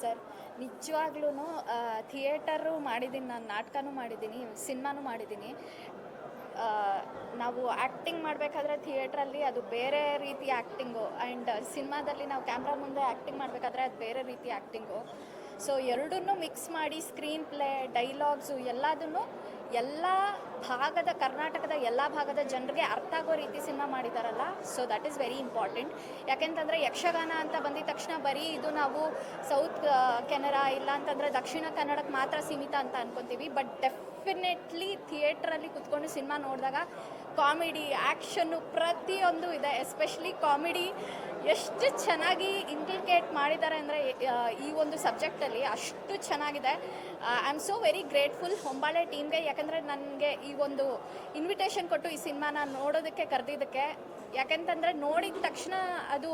Sir. ನಿಜವಾಗ್ಲೂ theatre ಮಾಡಿದ್ದೀನಿ ನಾನು ನಾಟಕನೂ ಮಾಡಿದ್ದೀನಿ ಸಿನಿಮಾನೂ ಮಾಡಿದ್ದೀನಿ ನಾವು ಆ್ಯಕ್ಟಿಂಗ್ ಮಾಡಬೇಕಾದ್ರೆ ಥಿಯೇಟ್ರಲ್ಲಿ ಅದು ಬೇರೆ ರೀತಿ ಆ್ಯಕ್ಟಿಂಗು ಆ್ಯಂಡ್ ಸಿನಿಮಾದಲ್ಲಿ ನಾವು ಕ್ಯಾಮ್ರಾ ಮುಂದೆ ಆ್ಯಕ್ಟಿಂಗ್ ಮಾಡಬೇಕಾದ್ರೆ ಅದು ಬೇರೆ ರೀತಿ ಆ್ಯಕ್ಟಿಂಗು ಸೊ ಎರಡನ್ನೂ ಮಿಕ್ಸ್ ಮಾಡಿ ಸ್ಕ್ರೀನ್ ಪ್ಲೇ ಡೈಲಾಗ್ಸು ಎಲ್ಲದನ್ನು ಎಲ್ಲ ಭಾಗದ ಕರ್ನಾಟಕದ ಎಲ್ಲ ಭಾಗದ ಜನರಿಗೆ ಅರ್ಥ ಆಗೋ ರೀತಿ ಸಿನಿಮಾ ಮಾಡಿದಾರಲ್ಲ. So that is very important ಯಾಕೆಂತಂದರೆ ಯಕ್ಷಗಾನ ಅಂತ ಬಂದಿದ ತಕ್ಷಣ ಬರೀ ಇದು ನಾವು ಸೌತ್ ಕೆನರಾ ಇಲ್ಲ ಅಂತಂದರೆ ದಕ್ಷಿಣ ಕನ್ನಡಕ್ಕೆ ಮಾತ್ರ ಸೀಮಿತ ಅಂತ ಅನ್ಕೊತೀವಿ. ಬಟ್ ಡೆಫಿನೆಟ್ಲಿ ಥಿಯೇಟ್ರಲ್ಲಿ ಕುತ್ಕೊಂಡು ಸಿನಿಮಾ ನೋಡಿದಾಗ ಕಾಮಿಡಿ ಆ್ಯಕ್ಷನ್ನು ಪ್ರತಿಯೊಂದು ಇದೆ, ಎಸ್ಪೆಷಲಿ ಕಾಮಿಡಿ ಎಷ್ಟು ಚೆನ್ನಾಗಿ ಇಂಪ್ಲಿಕೇಟ್ ಮಾಡಿದ್ದಾರೆ ಅಂದರೆ ಈ ಒಂದು ಸಬ್ಜೆಕ್ಟಲ್ಲಿ ಅಷ್ಟು ಚೆನ್ನಾಗಿದೆ. I am so very grateful Hombale ಟೀಮ್ಗೆ ಯಾಕಂದರೆ ನನಗೆ ಈ ಒಂದು ಇನ್ವಿಟೇಷನ್ ಕೊಟ್ಟು ಈ ಸಿನಿಮಾನ ನೋಡೋದಕ್ಕೆ ಕರೆದಿದ್ದಕ್ಕೆ, ಯಾಕಂತಂದರೆ ನೋಡಿದ ತಕ್ಷಣ ಅದು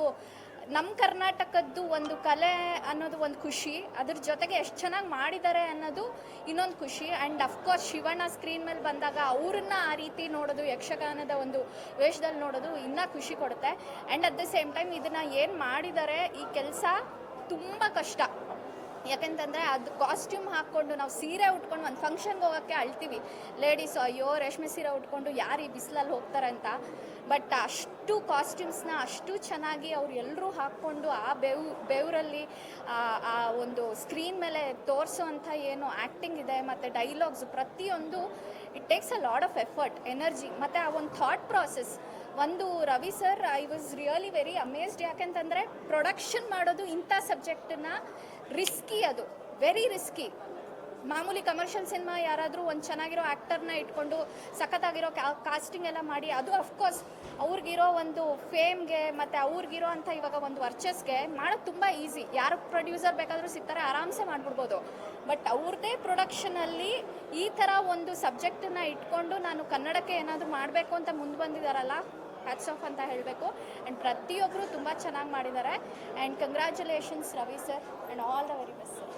ನಮ್ಮ ಕರ್ನಾಟಕದ್ದು ಒಂದು ಕಲೆ ಅನ್ನೋದು ಒಂದು ಖುಷಿ. ಅದ್ರ ಜೊತೆಗೆ ಎಷ್ಟು ಚೆನ್ನಾಗಿ ಮಾಡಿದ್ದಾರೆ ಅನ್ನೋದು ಇನ್ನೊಂದು ಖುಷಿ. ಆ್ಯಂಡ್ ಅಫ್ಕೋರ್ಸ್ ಶಿವಣ್ಣ ಸ್ಕ್ರೀನ್ ಮೇಲೆ ಬಂದಾಗ ಅವ್ರನ್ನ ಆ ರೀತಿ ನೋಡೋದು, ಯಕ್ಷಗಾನದ ಒಂದು ವೇಷದಲ್ಲಿ ನೋಡೋದು ಇನ್ನೂ ಖುಷಿ ಕೊಡುತ್ತೆ. And at the same time ಇದನ್ನು ಏನು ಮಾಡಿದ್ದಾರೆ ಈ ಕೆಲಸ ತುಂಬ ಕಷ್ಟ. ಯಾಕೆಂತಂದರೆ ಅದು ಕಾಸ್ಟ್ಯೂಮ್ ಹಾಕ್ಕೊಂಡು ನಾವು ಸೀರೆ ಉಟ್ಕೊಂಡು ಒಂದು ಫಂಕ್ಷನ್ಗೆ ಹೋಗೋಕ್ಕೆ ಅಳ್ತೀವಿ. ಲೇಡೀಸು ಅಯ್ಯೋ, ರೇಷ್ಮೆ ಸೀರೆ ಉಟ್ಕೊಂಡು ಯಾರು ಈ ಬಿಸಿಲಲ್ಲಿ ಹೋಗ್ತಾರಂತ ಬಟ್ ಅಷ್ಟು ಕಾಸ್ಟ್ಯೂಮ್ಸ್ನ ಅಷ್ಟು ಚೆನ್ನಾಗಿ ಅವ್ರು ಎಲ್ಲರೂ ಹಾಕ್ಕೊಂಡು ಆ ಬೆವ್, ಬೆವರಲ್ಲಿ ಆ ಒಂದು ಸ್ಕ್ರೀನ್ ಮೇಲೆ ತೋರಿಸೋವಂಥ ಏನು ಆ್ಯಕ್ಟಿಂಗ್ ಇದೆ, ಮತ್ತು ಡೈಲಾಗ್ಸ್ ಪ್ರತಿಯೊಂದು it takes a lot of effort energy ಮತ್ತು ಆ ಒಂದು ಥಾಟ್ ಪ್ರಾಸೆಸ್ ಒಂದು Ravi sir I was really very amazed ಯಾಕೆಂತಂದರೆ ಪ್ರೊಡಕ್ಷನ್ ಮಾಡೋದು ಇಂಥ ಸಬ್ಜೆಕ್ಟನ್ನು ರಿಸ್ಕಿ ಅದು ವೆರಿ ರಿಸ್ಕಿ ಮಾಮೂಲಿ ಕಮರ್ಷಿಯಲ್ ಸಿನಿಮಾ ಯಾರಾದರೂ ಒಂದು ಚೆನ್ನಾಗಿರೋ ಆ್ಯಕ್ಟರ್ನ ಇಟ್ಕೊಂಡು ಸಖತ್ತಾಗಿರೋ ಕಾಸ್ಟಿಂಗ್ ಎಲ್ಲ ಮಾಡಿ, ಅದು ಅಫ್ಕೋರ್ಸ್ ಅವ್ರಿಗಿರೋ ಒಂದು ಫೇಮ್ಗೆ ಮತ್ತು ಅವ್ರಿಗಿರೋ ಅಂಥ ಇವಾಗ ಒಂದು ವರ್ಚಸ್ಗೆ ಮಾಡೋದು ತುಂಬ ಈಸಿ ಯಾರು ಪ್ರೊಡ್ಯೂಸರ್ ಬೇಕಾದರೂ ಸಿಗ್ತಾರೆ, ಆರಾಮ್ಸೆ ಮಾಡಿಬಿಡ್ಬೋದು. ಬಟ್ ಅವ್ರದ್ದೇ ಪ್ರೊಡಕ್ಷನಲ್ಲಿ ಈ ಥರ ಒಂದು ಸಬ್ಜೆಕ್ಟನ್ನು ಇಟ್ಕೊಂಡು ನಾನು ಕನ್ನಡಕ್ಕೆ ಏನಾದರೂ ಮಾಡಬೇಕು ಅಂತ ಮುಂದೆ ಬಂದಿದ್ದಾರಲ್ಲ ಹ್ಯಾಟ್ಸ್ ಆಫ್ ಅಂತ ಹೇಳಬೇಕು. ಆ್ಯಂಡ್ ಪ್ರತಿಯೊಬ್ಬರು ತುಂಬ ಚೆನ್ನಾಗಿ ಮಾಡಿದ್ದಾರೆ. And congratulations Ravi sir and all the very best sir